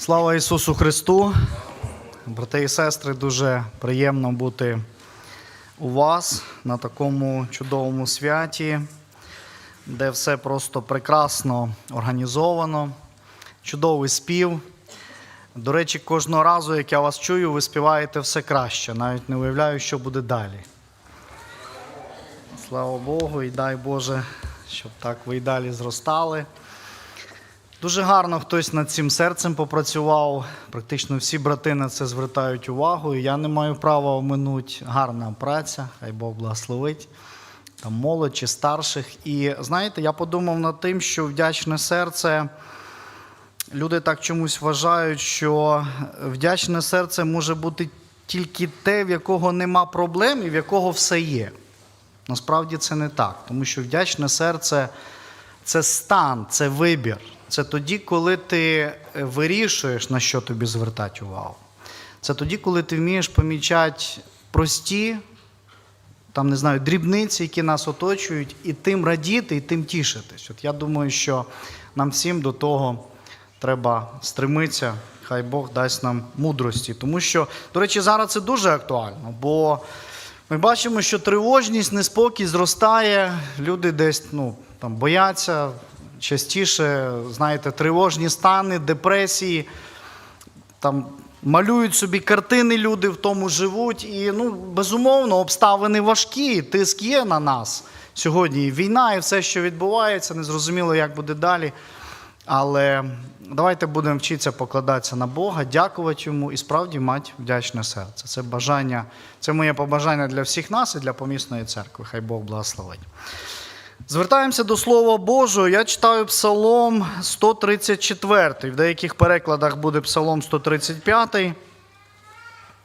Слава Ісусу Христу! Брати і сестри, дуже приємно бути у вас на такому чудовому святі, де все просто прекрасно організовано, чудовий спів. До речі, кожного разу, як я вас чую, ви співаєте все краще. Навіть не уявляю, що буде далі. Слава Богу, і дай Боже, щоб так ви і далі зростали. Дуже гарно хтось над цим серцем попрацював. Практично всі брати на це звертають увагу. І я не маю права оминути. Гарна праця, хай Бог благословить. Там молодь старших. І знаєте, я подумав над тим, що вдячне серце. Люди так чомусь вважають, що вдячне серце може бути тільки те, в якого нема проблем і в якого все є. Насправді це не так, тому що вдячне серце це стан, це вибір. Це тоді, коли ти вирішуєш, на що тобі звертати увагу. Це тоді, коли ти вмієш помічати прості, там, не знаю, дрібниці, які нас оточують, і тим радіти, і тим тішитись. От я думаю, що нам всім до того треба стремитися. Хай Бог дасть нам мудрості. Тому що, до речі, зараз це дуже актуально, бо ми бачимо, що тривожність, неспокій зростає, люди десь ну, там, бояться частіше, знаєте, тривожні стани, депресії. Там малюють собі картини, люди в тому живуть. І, ну, безумовно, обставини важкі, тиск є на нас сьогодні. Війна, і все, що відбувається, незрозуміло, як буде далі. Але давайте будемо вчитися покладатися на Бога, дякувати йому і справді мати вдячне серце. Це бажання, це моє побажання для всіх нас і для помісної церкви. Хай Бог благословить. Звертаємося до Слова Божого. Я читаю Псалом 134. В деяких перекладах буде Псалом 135.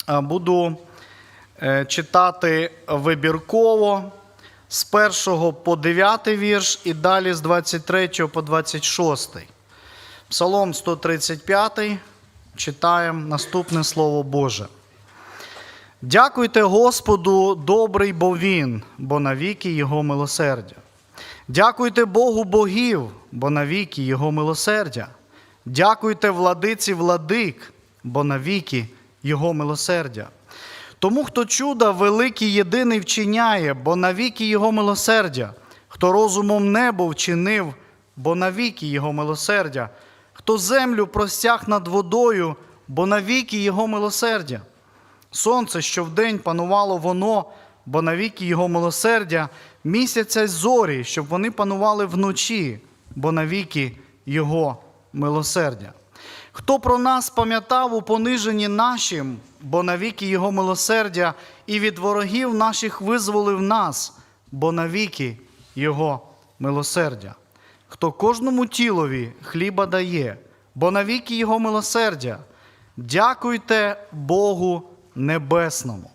Буду е, читати вибірково з 1 по 9 вірш і далі з 23 по 26. Псалом 135. Читаємо наступне Слово Боже. Дякуйте Господу, добрий бо Він, бо навіки Його милосердя. Дякуйте Богу богів, бо навіки Його милосердя. Дякуйте владиці владик, бо навіки Його милосердя. Тому, хто чуда великий єдиний вчиняє, бо навіки Його милосердя, хто розумом небо вчинив, бо навіки Його милосердя, хто землю простяг над водою, бо навіки Його милосердя. Сонце, що вдень панувало воно, бо навіки Його милосердя, місяця зорі, щоб вони панували вночі, бо навіки Його милосердя. Хто про нас пам'ятав у пониженні нашим, бо навіки Його милосердя, і від ворогів наших визволив нас, бо навіки Його милосердя. Хто кожному тілові хліба дає, бо навіки Його милосердя, дякуйте Богу Небесному,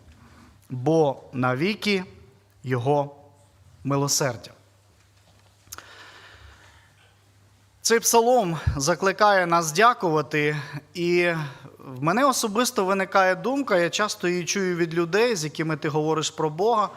бо навіки Його милосердя. Цей псалом закликає нас дякувати, і в мене особисто виникає думка, я часто її чую від людей, з якими ти говориш про Бога.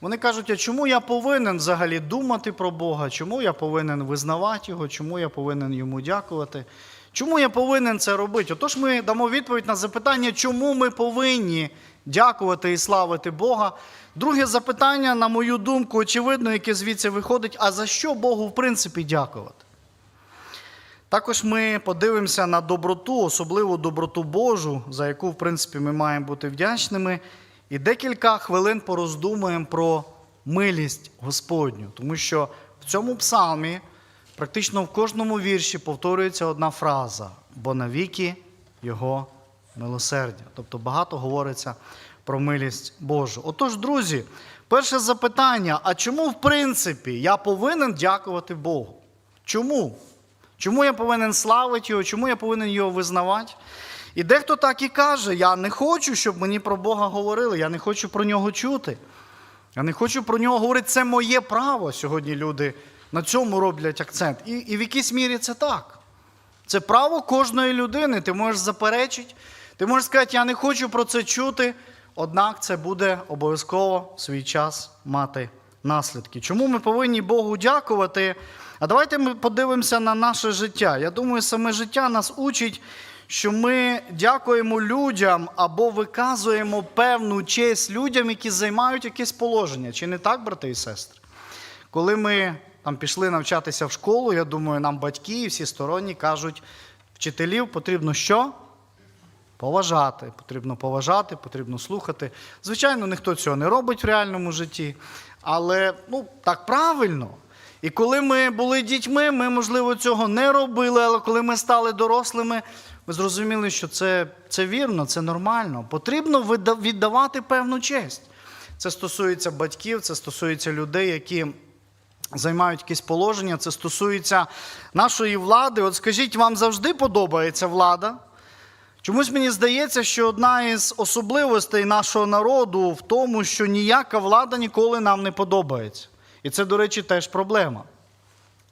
Вони кажуть, а чому я повинен взагалі думати про Бога? Чому я повинен визнавати Його, чому я повинен йому дякувати? Чому я повинен це робити? Отож, ми дамо відповідь на запитання, чому ми повинні дякувати і славити Бога. Друге запитання, на мою думку, очевидно, яке звідси виходить, а за що Богу, в принципі, дякувати? Також ми подивимося на доброту, особливу доброту Божу, за яку, в принципі, ми маємо бути вдячними. І декілька хвилин пороздумуємо про милість Господню, тому що в цьому псалмі практично в кожному вірші повторюється одна фраза: бо навіки Його милосердя. Тобто багато говориться про милість Божу. Отож, друзі, перше запитання: а чому, в принципі, я повинен дякувати Богу? Чому? Чому я повинен славити його, чому я повинен його визнавати? І дехто так і каже: я не хочу, щоб мені про Бога говорили, я не хочу про нього чути. Я не хочу про нього говорити, це моє право. Сьогодні люди на цьому роблять акцент. І, і в якійсь мірі це так. Це право кожної людини. Ти можеш заперечити, ти можеш сказати, я не хочу про це чути, однак це буде обов'язково в свій час мати наслідки. Чому ми повинні Богу дякувати? А давайте ми подивимося на наше життя. Я думаю, саме життя нас учить, що ми дякуємо людям або виказуємо певну честь людям, які займають якесь положення. Чи не так, брати і сестри? Коли ми там пішли навчатися в школу, я думаю, нам батьки і всі сторонні кажуть, вчителів потрібно що? Поважати. Потрібно поважати, потрібно слухати. Звичайно, ніхто цього не робить в реальному житті, але ну, так правильно. І коли ми були дітьми, ми, можливо, цього не робили, але коли ми стали дорослими, ми зрозуміли, що це, це вірно, це нормально. Потрібно віддавати певну честь. Це стосується батьків, це стосується людей, які займають якісь положення, це стосується нашої влади. От скажіть, вам завжди подобається влада? Чомусь мені здається, що одна із особливостей нашого народу в тому, що ніяка влада ніколи нам не подобається. І це, до речі, теж проблема.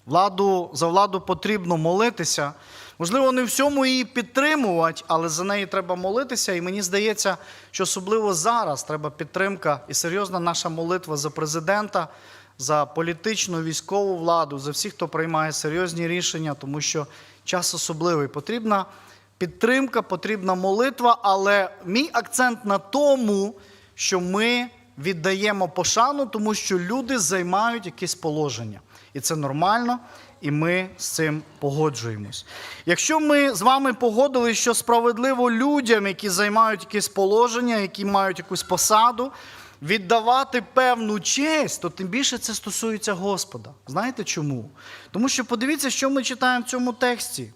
Владу, за владу потрібно молитися. Можливо, не всьому її підтримувати, але за неї треба молитися. І мені здається, що особливо зараз треба підтримка і серйозна наша молитва за президента, за політичну військову владу, за всіх, хто приймає серйозні рішення, тому що час особливий. Потрібна підтримка, потрібна молитва, але мій акцент на тому, що ми віддаємо пошану, тому що люди займають якесь положення. І це нормально, і ми з цим погоджуємось. Якщо ми з вами погодились, що справедливо людям, які займають якесь положення, які мають якусь посаду, віддавати певну честь, то тим більше це стосується Господа. Знаєте чому? Тому що подивіться, що ми читаємо в цьому тексті.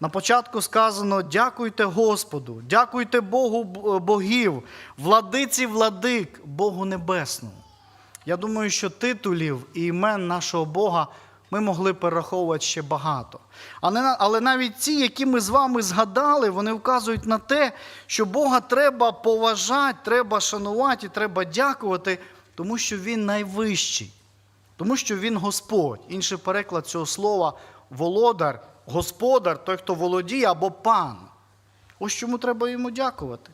На початку сказано: дякуйте Господу, дякуйте Богу богів, владиці владик, Богу Небесному. Я думаю, що титулів і імен нашого Бога ми могли перераховувати ще багато. Але, але навіть ці, які ми з вами згадали, вони вказують на те, що Бога треба поважати, треба шанувати, і треба дякувати, тому що Він найвищий. Тому що він Господь. Інший переклад цього слова володар, господар, той, хто володіє, або пан. Ось чому треба йому дякувати.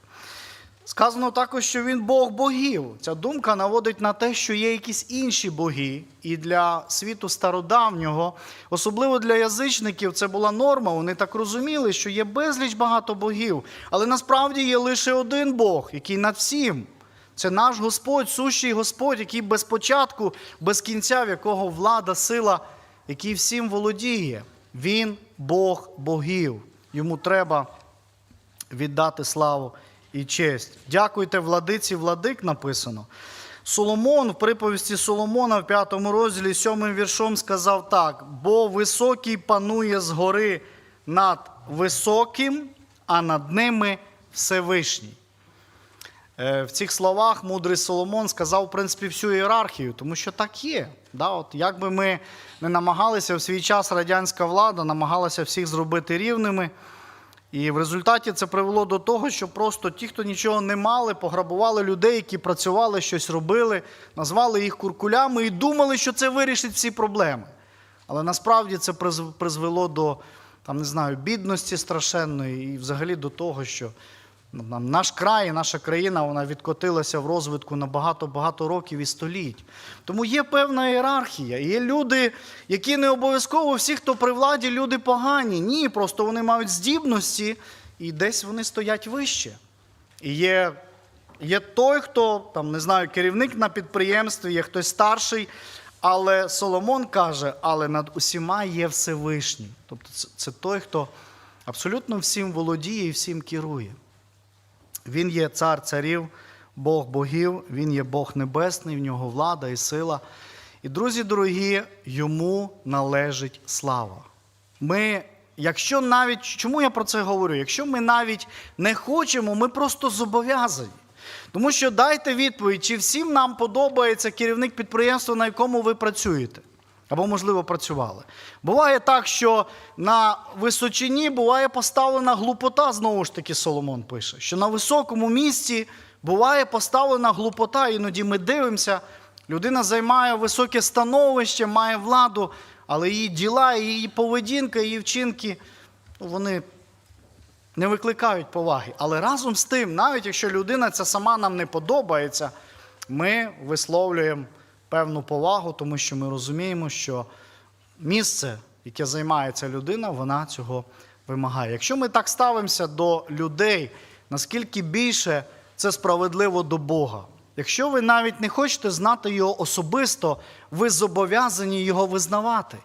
Сказано також, що він Бог богів. Ця думка наводить на те, що є якісь інші боги, і для світу стародавнього, особливо для язичників, це була норма. Вони так розуміли, що є безліч багато богів, але насправді є лише один Бог, який над всім. Це наш Господь, сущий Господь, який без початку, без кінця, в якого влада, сила, який всім володіє. Він Бог богів. Йому треба віддати славу і честь. Дякуйте владиці владик написано. Соломон в приповісті Соломона в п'ятому розділі сьомим віршом сказав так: бо високий панує згори над високим, а над ними Всевишній. Е, В цих словах мудрий Соломон сказав, в принципі, всю ієрархію, тому що так є. Да? От, як би ми не намагалися в свій час радянська влада, намагалася всіх зробити рівними. І в результаті це привело до того, що просто ті, хто нічого не мали, пограбували людей, які працювали, щось робили, назвали їх куркулями і думали, що це вирішить всі проблеми. Але насправді це призвело до там, не знаю, бідності страшенної і взагалі до того, що наш край, наша країна вона відкотилася в розвитку на багато-багато років і століть. Тому є певна ієрархія. Є люди, які не обов'язково всі, хто при владі, люди погані. Ні, просто вони мають здібності і десь вони стоять вище. І є, є той, хто там, не знаю, керівник на підприємстві, є хтось старший. Але Соломон каже, але над усіма є Всевишній. Тобто це, це той, хто абсолютно всім володіє і всім керує. Він є цар царів, Бог богів, він є Бог небесний, в нього влада і сила. І, друзі дорогі, йому належить слава. Ми, якщо навіть, чому я про це говорю? Якщо ми навіть не хочемо, ми просто зобов'язані. Тому що дайте відповідь, чи всім нам подобається керівник підприємства, на якому ви працюєте. Або, можливо, працювали. Буває так, що на височині буває поставлена глупота, знову ж таки, Соломон пише, що на високому місці буває поставлена глупота, іноді ми дивимося, людина займає високе становище, має владу, але її діла, її поведінка, її вчинки, ну, вони не викликають поваги. Але разом з тим, навіть якщо людина ця сама нам не подобається, ми висловлюємо певну повагу, тому що ми розуміємо, що місце, яке займає ця людина, вона цього вимагає. Якщо ми так ставимося до людей, наскільки більше це справедливо до Бога. Якщо ви навіть не хочете знати його особисто, ви зобов'язані його визнавати.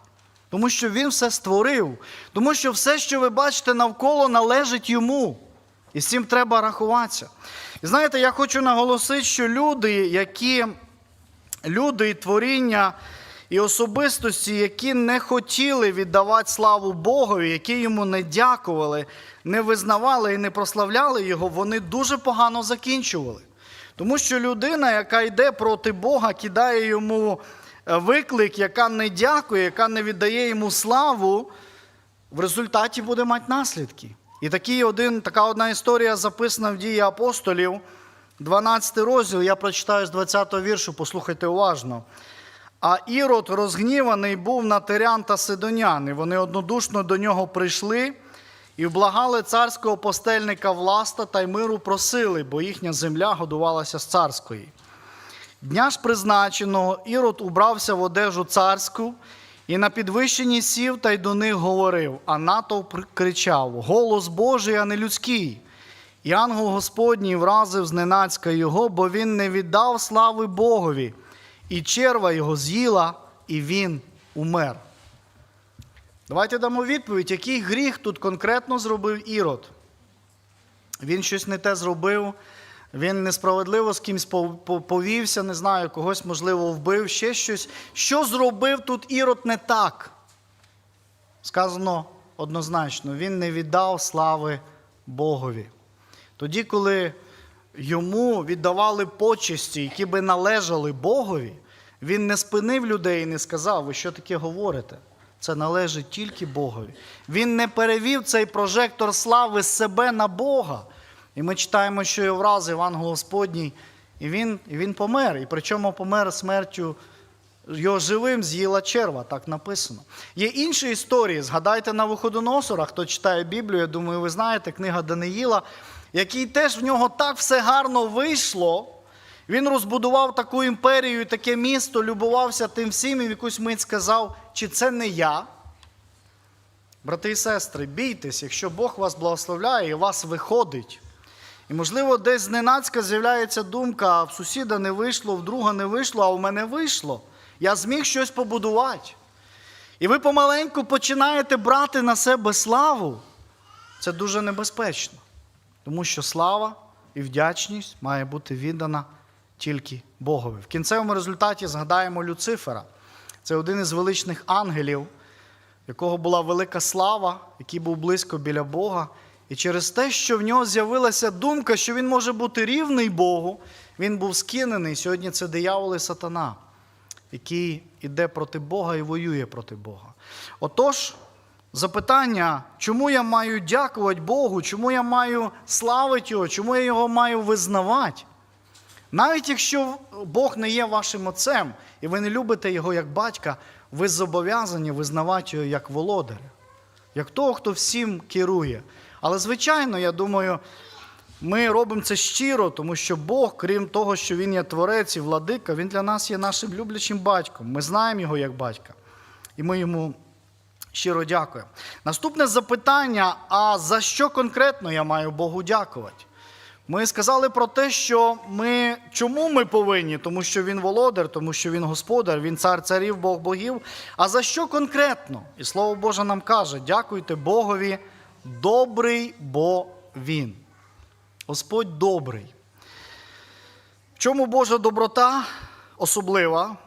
Тому що він все створив, тому що все, що ви бачите навколо, належить йому. І з цим треба рахуватися. І знаєте, я хочу наголосити, що люди, які люди і творіння і особистості, які не хотіли віддавати славу Богові, які йому не дякували, не визнавали і не прославляли його, вони дуже погано закінчували. Тому що людина, яка йде проти Бога, кидає йому е, виклик, яка не дякує, яка не віддає йому славу, в результаті буде мати наслідки. І такий один, така одна історія записана в дії апостолів, 12 розділ, я прочитаю з 20 віршу, послухайте уважно. А Ірод розгніваний був на Тирян та Сидонян, і вони однодушно до нього прийшли і вблагали царського постельника власта та й миру просили, бо їхня земля годувалася з царської. Дня ж призначеного Ірод убрався в одежу царську і на підвищенні сів та й до них говорив, а натовп кричав: Голос Божий, а не людський. І ангел Господній вразив зненацька його, бо він не віддав слави Богові, і черва його з'їла, і він умер. Давайте дамо відповідь, який гріх тут конкретно зробив Ірод. Він щось не те зробив, він несправедливо з пов- повівся, не знаю, когось, можливо, вбив, ще щось. Що зробив тут Ірод не так? Сказано однозначно, він не віддав слави Богові. Тоді, коли йому віддавали почесті, які би належали Богові, він не спинив людей і не сказав, ви що таке говорите? Це належить тільки Богові. Він не перевів цей прожектор слави з себе на Бога. І ми читаємо, що його вразив ангел Господній, і він, і він помер. І причому помер смертю його живим з'їла черва, так написано. Є інші історії. Згадайте на Виходоносора, хто читає Біблію, я думаю, ви знаєте, книга Даниїла, який теж в нього так все гарно вийшло. Він розбудував таку імперію, таке місто, любувався тим всім і в якусь мить сказав, чи це не я? Брати і сестри, бійтесь, якщо Бог вас благословляє і вас виходить. І, можливо, десь зненацька з'являється думка, в сусіда не вийшло, в друга не вийшло, а в мене вийшло. Я зміг щось побудувати. І ви помаленьку починаєте брати на себе славу. Це дуже небезпечно. Тому що слава і вдячність має бути віддана тільки Богові. В кінцевому результаті згадаємо Люцифера. Це один із величних ангелів, якого була велика слава, який був близько біля Бога. І через те, що в нього з'явилася думка, що він може бути рівний Богу, він був скинений. Сьогодні це диявол і сатана, який іде проти Бога і воює проти Бога. Отож, запитання, чому я маю дякувати Богу, чому я маю славити Його, чому я його маю визнавати? Навіть якщо Бог не є вашим отцем, і ви не любите його як батька, ви зобов'язані визнавати його як володаря, як того, хто всім керує. Але, звичайно, я думаю, ми робимо це щиро, тому що Бог, крім того, що Він є творець і владика, Він для нас є нашим люблячим батьком. Ми знаємо його як батька. І ми йому щиро дякуємо. Наступне запитання: а за що конкретно я маю Богу дякувати? Ми сказали про те, що ми чому ми повинні, тому що він володар, тому що він господар, він цар царів, Бог богів. А за що конкретно? І слово Боже нам каже: дякуйте Богові, добрий бо він. Господь добрий. В чому Божа доброта особлива?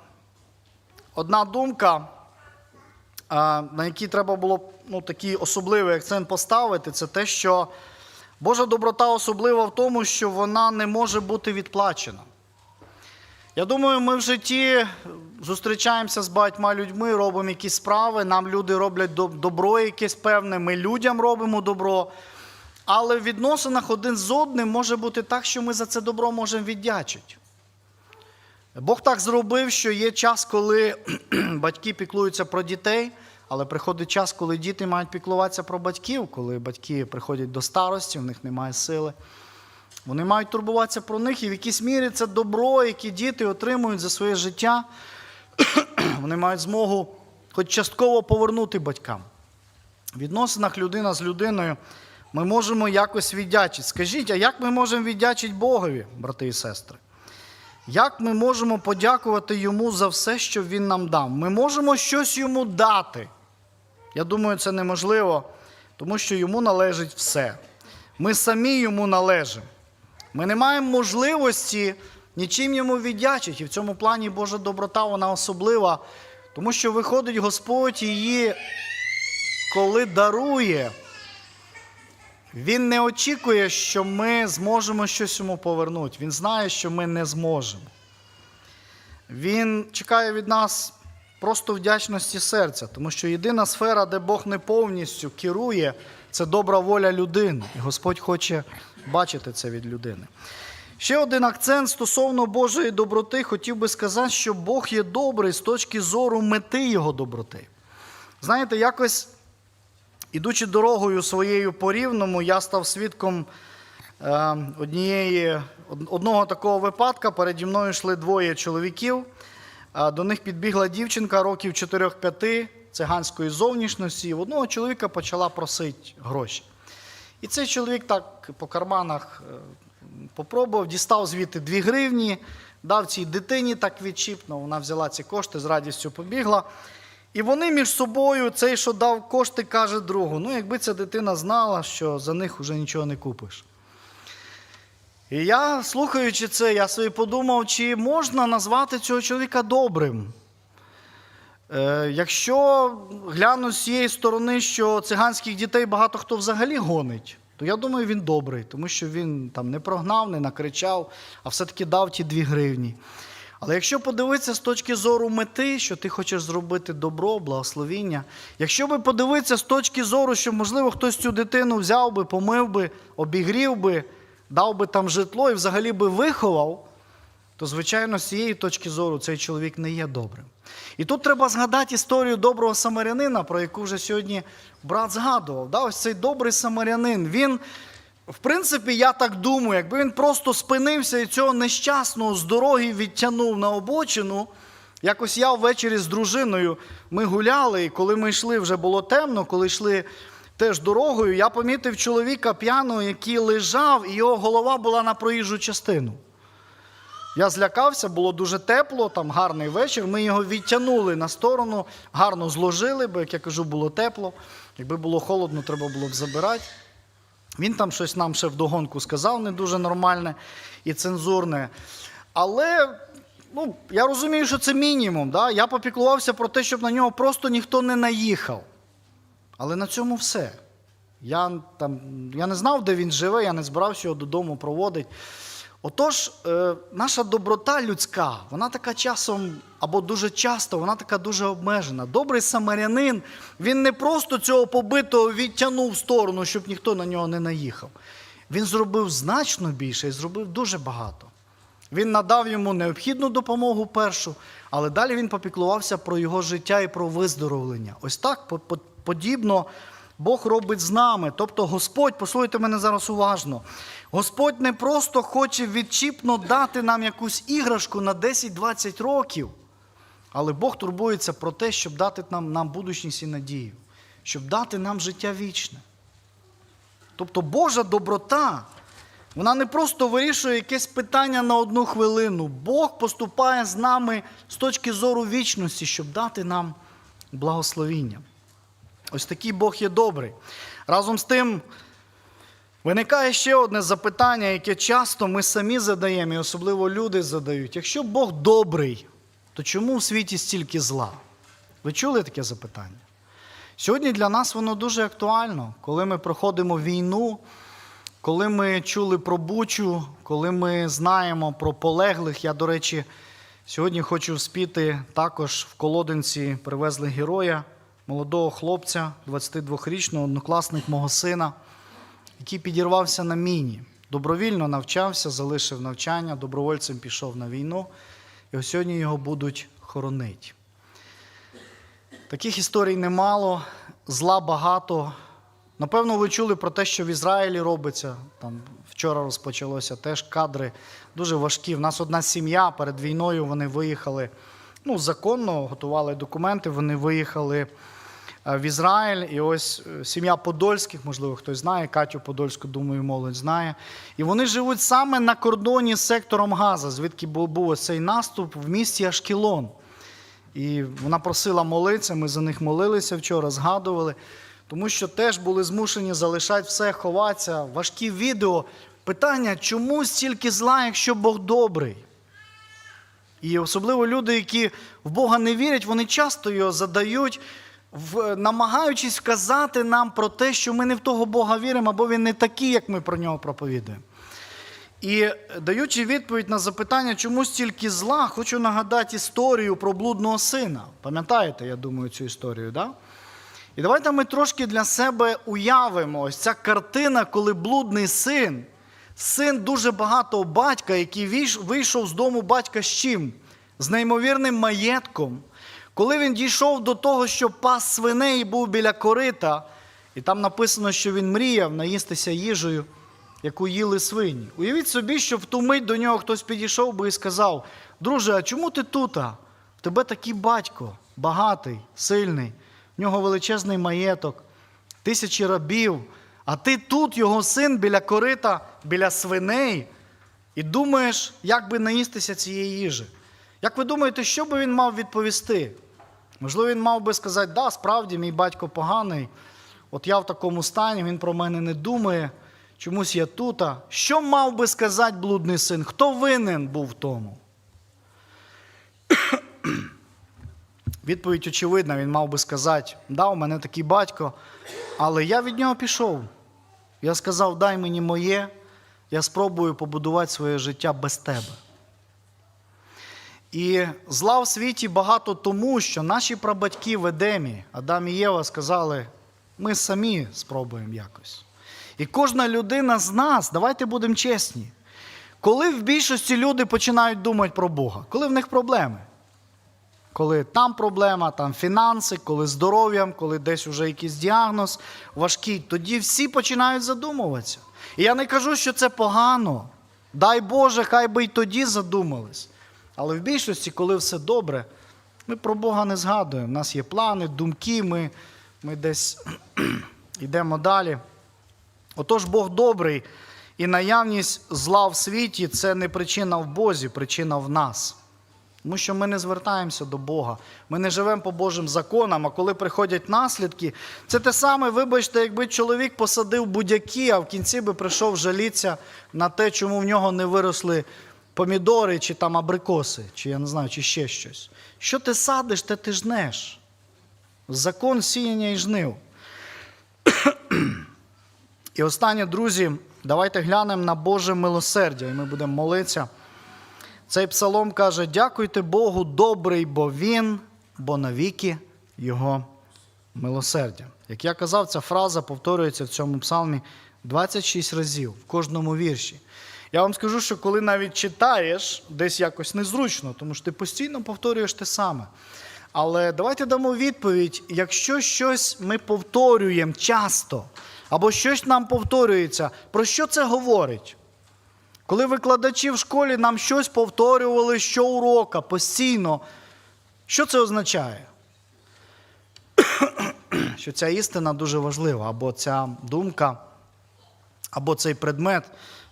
Одна думка, на якій треба було ну, такий особливий акцент поставити, це те, що Божа доброта особлива в тому, що вона не може бути відплачена. Я думаю, ми в житті зустрічаємося з багатьма людьми, робимо якісь справи, нам люди роблять добро якесь певне, ми людям робимо добро. Але в відносинах один з одним може бути так, що ми за це добро можемо віддячити. Бог так зробив, що є час, коли батьки піклуються про дітей, але приходить час, коли діти мають піклуватися про батьків, коли батьки приходять до старості, в них немає сили. Вони мають турбуватися про них, і в якійсь мірі це добро, яке діти отримують за своє життя, вони мають змогу хоч частково повернути батькам. В відносинах людина з людиною ми можемо якось віддячити. Скажіть, а як ми можемо віддячити Богові, брати і сестри? Як ми можемо подякувати йому за все, що він нам дав? Ми можемо щось йому дати. Я думаю, це неможливо, тому що йому належить все. Ми самі йому належимо. Ми не маємо можливості нічим йому віддячити. І в цьому плані Божа доброта вона особлива, тому що виходить Господь її, коли дарує. Він не очікує, що ми зможемо щось йому повернути. Він знає, що ми не зможемо. Він чекає від нас просто вдячності серця, тому що єдина сфера, де Бог не повністю керує, це добра воля людини. І Господь хоче бачити це від людини. Ще один акцент стосовно Божої доброти, хотів би сказати, що Бог є добрий з точки зору мети Його доброти. Знаєте, якось ідучи дорогою своєю по рівному, я став свідком е, однієї, одного такого випадка. Переді мною йшли двоє чоловіків. До них підбігла дівчинка років 4-5 циганської зовнішності. І в одного чоловіка почала просити гроші. І цей чоловік так по карманах е, попробував, дістав звідти 2 гривні, дав цій дитині так відчіпно. Вона взяла ці кошти, з радістю побігла. І вони між собою, цей, що дав кошти, каже другу: ну, якби ця дитина знала, що за них вже нічого не купиш. І я, слухаючи це, я собі подумав, чи можна назвати цього чоловіка добрим. Е, якщо гляну з цієї сторони, що циганських дітей багато хто взагалі гонить, то я думаю, він добрий, тому що він там не прогнав, не накричав, а все-таки дав ті дві гривні. Але якщо подивитися з точки зору мети, що ти хочеш зробити добро, благословіння, якщо би подивитися з точки зору, що, можливо, хтось цю дитину взяв би, помив би, обігрів би, дав би там житло і взагалі би виховав, то, звичайно, з цієї точки зору цей чоловік не є добрим. І тут треба згадати історію доброго самарянина, про яку вже сьогодні брат згадував. Да? Ось цей добрий самарянин, він, в принципі, я так думаю, якби він просто спинився і цього нещасного з дороги відтягнув на обочину. Якось я ввечері з дружиною ми гуляли, і коли ми йшли, вже було темно, коли йшли теж дорогою, я помітив чоловіка п'яного, який лежав, і його голова була на проїжджу частину. Я злякався, було дуже тепло, там гарний вечір. Ми його відтягнули на сторону, гарно зложили, бо, як я кажу, було тепло. Якби було холодно, треба було б забирати. Він там щось нам ще вдогонку сказав, не дуже нормальне і цензурне. Але ну, я розумію, що це мінімум. Да? Я попіклувався про те, щоб на нього просто ніхто не наїхав. Але на цьому все. Я, там, я не знав, де він живе, я не збирався його додому проводити. Отож, е, наша доброта людська, вона така часом, або дуже часто, вона така дуже обмежена. Добрий самарянин, він не просто цього побитого відтягнув в сторону, щоб ніхто на нього не наїхав. Він зробив значно більше і зробив дуже багато. Він надав йому необхідну допомогу першу, але далі він попіклувався про його життя і про виздоровлення. Ось так по- по- подібно Бог робить з нами. Тобто Господь, послухайте мене зараз уважно. Господь не просто хоче відчіпно дати нам якусь іграшку на 10-20 років, але Бог турбується про те, щоб дати нам, нам будучність і надію, щоб дати нам життя вічне. Тобто Божа доброта, вона не просто вирішує якесь питання на одну хвилину. Бог поступає з нами з точки зору вічності, щоб дати нам благословіння. Ось такий Бог є добрий. Разом з тим, виникає ще одне запитання, яке часто ми самі задаємо, і особливо люди задають. Якщо Бог добрий, то чому в світі стільки зла? Ви чули таке запитання? Сьогодні для нас воно дуже актуально, коли ми проходимо війну, коли ми чули про Бучу, коли ми знаємо про полеглих. Я, до речі, сьогодні хочу вспіти також в Колодинці привезли героя, молодого хлопця, 22-річного, однокласник мого сина, який підірвався на міні. Добровільно навчався, залишив навчання, добровольцем пішов на війну, і ось сьогодні його будуть хоронити. Таких історій немало, зла багато. Напевно, ви чули про те, що в Ізраїлі робиться. Там вчора розпочалося теж кадри дуже важкі. В нас одна сім'я перед війною вони виїхали. Ну, законно готували документи, вони виїхали в Ізраїль. І ось е, сім'я Подольських, можливо, хтось знає, Катю Подольську, думаю, молодь знає. І вони живуть саме на кордоні з сектором Газа, звідки був цей наступ в місті Ашкелон. І вона просила молитися, ми за них молилися вчора, згадували, тому що теж були змушені залишати все, ховатися. Важкі відео. Питання, чому стільки зла, якщо Бог добрий? І особливо люди, які в Бога не вірять, вони часто його задають, в- намагаючись вказати нам про те, що ми не в того Бога віримо, або він не такий, як ми про нього проповідуємо. І даючи відповідь на запитання, чому стільки зла, хочу нагадати історію про блудного сина. Пам'ятаєте, я думаю, цю історію, да? І давайте ми трошки для себе уявимо ось ця картина, коли блудний син, син дуже багатого батька, який вийшов з дому батька з чим? З неймовірним маєтком. Коли він дійшов до того, що пас свиней був біля корита, і там написано, що він мріяв наїстися їжею, яку їли свині. Уявіть собі, що в ту мить до нього хтось підійшов би і сказав: Друже, а чому ти тут? В тебе такий батько, багатий, сильний, в нього величезний маєток, тисячі рабів, а ти тут, його син, біля корита, біля свиней, і думаєш, як би наїстися цієї їжі. Як ви думаєте, що би він мав відповісти? Можливо, він мав би сказати, да, справді, мій батько поганий, от я в такому стані, він про мене не думає, чомусь я тут. Що мав би сказати блудний син? Хто винен був в тому? Відповідь очевидна, він мав би сказати, да, у мене такий батько, але я від нього пішов. Я сказав, дай мені моє, я спробую побудувати своє життя без тебе. І зла в світі багато тому, що наші прабатьки в Едемі, Адам і Єва, сказали, ми самі спробуємо якось. І кожна людина з нас, давайте будемо чесні, коли в більшості люди починають думати про Бога, коли в них проблеми. Коли там проблема, там фінанси, коли здоров'ям, коли десь вже якийсь діагноз важкий, тоді всі починають задумуватися. І я не кажу, що це погано. Дай Боже, хай би й тоді задумались. Але в більшості, коли все добре, ми про Бога не згадуємо. У нас є плани, думки, ми, ми десь йдемо далі. Отож, Бог добрий, і наявність зла в світі це не причина в Бозі, причина в нас. Тому що ми не звертаємося до Бога. Ми не живемо по Божим законам, а коли приходять наслідки, це те саме, вибачте, якби чоловік посадив будь-які, а в кінці би прийшов жалітися на те, чому в нього не виросли помідори чи там абрикоси, чи я не знаю, чи ще щось. Що ти садиш, те ти жнеш. Закон сіяння і жнив. І останнє, друзі, давайте глянемо на Боже милосердя, і ми будемо молитися. Цей псалом каже: дякуйте Богу, добрий, бо Він, бо навіки Його милосердя. Як я казав, ця фраза повторюється в цьому псалмі 26 разів в кожному вірші. Я вам скажу, що коли навіть читаєш, десь якось незручно, тому що ти постійно повторюєш те саме. Але давайте дамо відповідь: якщо щось ми повторюємо часто, або щось нам повторюється, про що це говорить? Коли викладачі в школі нам щось повторювали щоурока постійно, що це означає? Що ця істина дуже важлива, або ця думка, або цей предмет,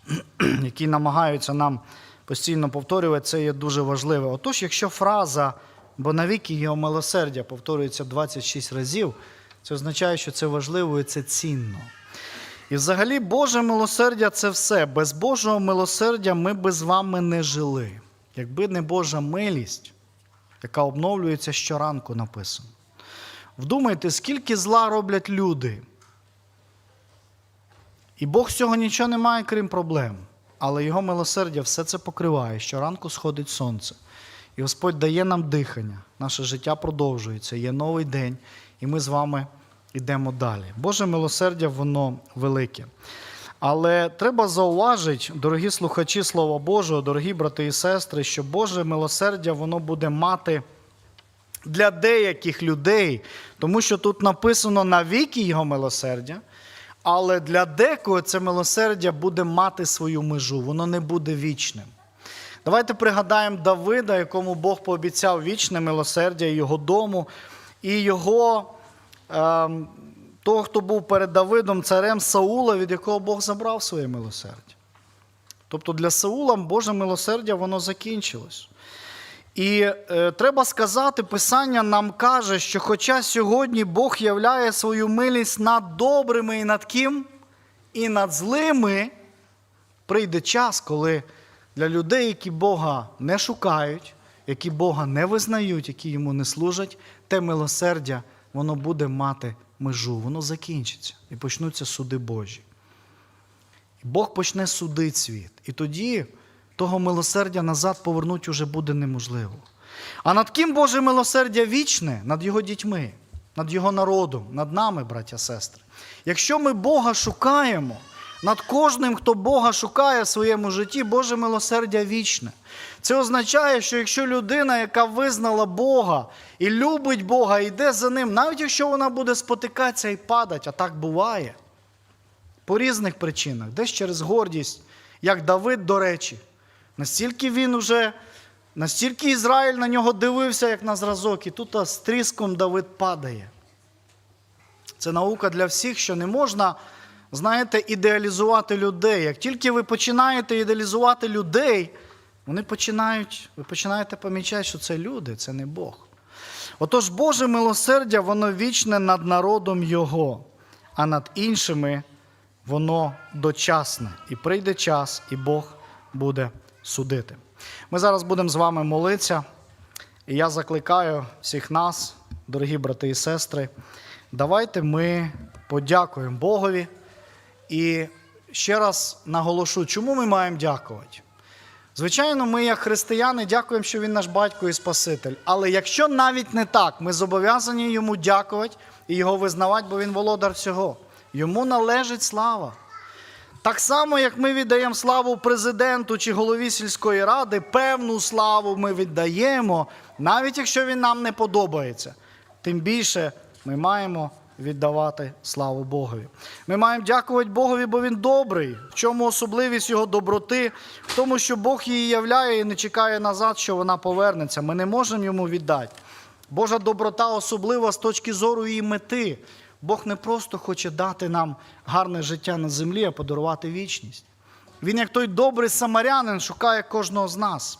який намагаються нам постійно повторювати, це є дуже важливе. Отож, якщо фраза, бо навіки його милосердя повторюється 26 разів, це означає, що це важливо і це цінно. І взагалі, Боже милосердя це все. Без Божого милосердя ми би з вами не жили. Якби не Божа милість, яка обновлюється щоранку, написано. Вдумайте, скільки зла роблять люди. І Бог з цього нічого не має, крім проблем. Але Його милосердя все це покриває. Щоранку сходить сонце. І Господь дає нам дихання. Наше життя продовжується, є новий день, і ми з вами йдемо далі. Боже милосердя, воно велике. Але треба зауважити, дорогі слухачі Слова Божого, дорогі брати і сестри, що Боже милосердя воно буде мати для деяких людей, тому що тут написано навіки його милосердя, але для декого це милосердя буде мати свою межу, воно не буде вічним. Давайте пригадаємо Давида, якому Бог пообіцяв вічне милосердя його дому, і його ем, того, хто був перед Давидом, царем Саула, від якого Бог забрав своє милосердя. Тобто для Саула Боже милосердя воно закінчилось. І е, треба сказати, Писання нам каже, що хоча сьогодні Бог являє свою милість над добрими і над ким, і над злими, прийде час, коли для людей, які Бога не шукають, які Бога не визнають, які йому не служать, те милосердя, воно буде мати межу, воно закінчиться і почнуться суди Божі. Бог почне судити світ. І тоді того милосердя назад повернути вже буде неможливо. А над ким Боже милосердя вічне? Над його дітьми, над його народом, над нами, браття сестри. Якщо ми Бога шукаємо, над кожним, хто Бога шукає в своєму житті, Боже милосердя вічне. Це означає, що якщо людина, яка визнала Бога і любить Бога, йде за ним, навіть якщо вона буде спотикатися і падати, а так буває, по різних причинах, десь через гордість, як Давид, до речі. Настільки він уже, настільки Ізраїль на нього дивився, як на зразок, і тут з тріском Давид падає. Це наука для всіх, що не можна, знаєте, ідеалізувати людей. Як тільки ви починаєте ідеалізувати людей, вони починають, ви починаєте помічати, що це люди, це не Бог. Отож, Боже милосердя, воно вічне над народом Його, а над іншими воно дочасне. І прийде час, і Бог буде судити. Ми зараз будемо з вами молитися. І я закликаю всіх нас, дорогі брати і сестри, давайте ми подякуємо Богові. І ще раз наголошу, чому ми маємо дякувати. Звичайно, ми, як християни, дякуємо, що Він наш батько і Спаситель. Але якщо навіть не так, ми зобов'язані йому дякувати і його визнавати, бо він володар всього. Йому належить слава. Так само, як ми віддаємо славу президенту чи голові сільської ради, певну славу ми віддаємо, навіть якщо він нам не подобається. Тим більше ми маємо віддавати славу Богові. Ми маємо дякувати Богові, бо Він добрий. В чому особливість його доброти? В тому, що Бог її являє і не чекає назад, що вона повернеться. Ми не можемо йому віддати. Божа доброта особлива з точки зору її мети. Бог не просто хоче дати нам гарне життя на землі, а подарувати вічність. Він, як той добрий самарянин, шукає кожного з нас.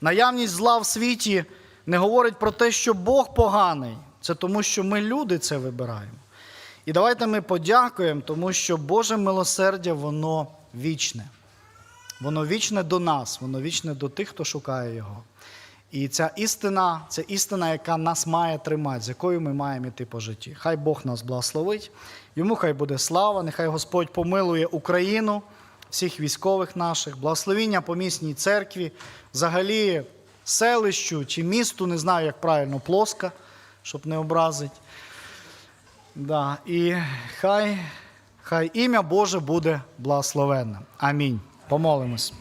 Наявність зла в світі не говорить про те, що Бог поганий. Це тому, що ми люди це вибираємо. І давайте ми подякуємо, тому що Боже милосердя, воно вічне. Воно вічне до нас, воно вічне до тих, хто шукає Його. І ця істина, це істина, яка нас має тримати, з якою ми маємо йти по житті. Хай Бог нас благословить, йому хай буде слава, нехай Господь помилує Україну, всіх військових наших, благословіння по місній церкві, взагалі селищу чи місту, не знаю, як правильно, плоска, щоб не образити. Да. І хай, хай ім'я Боже буде благословенне. Амінь. Помолимось.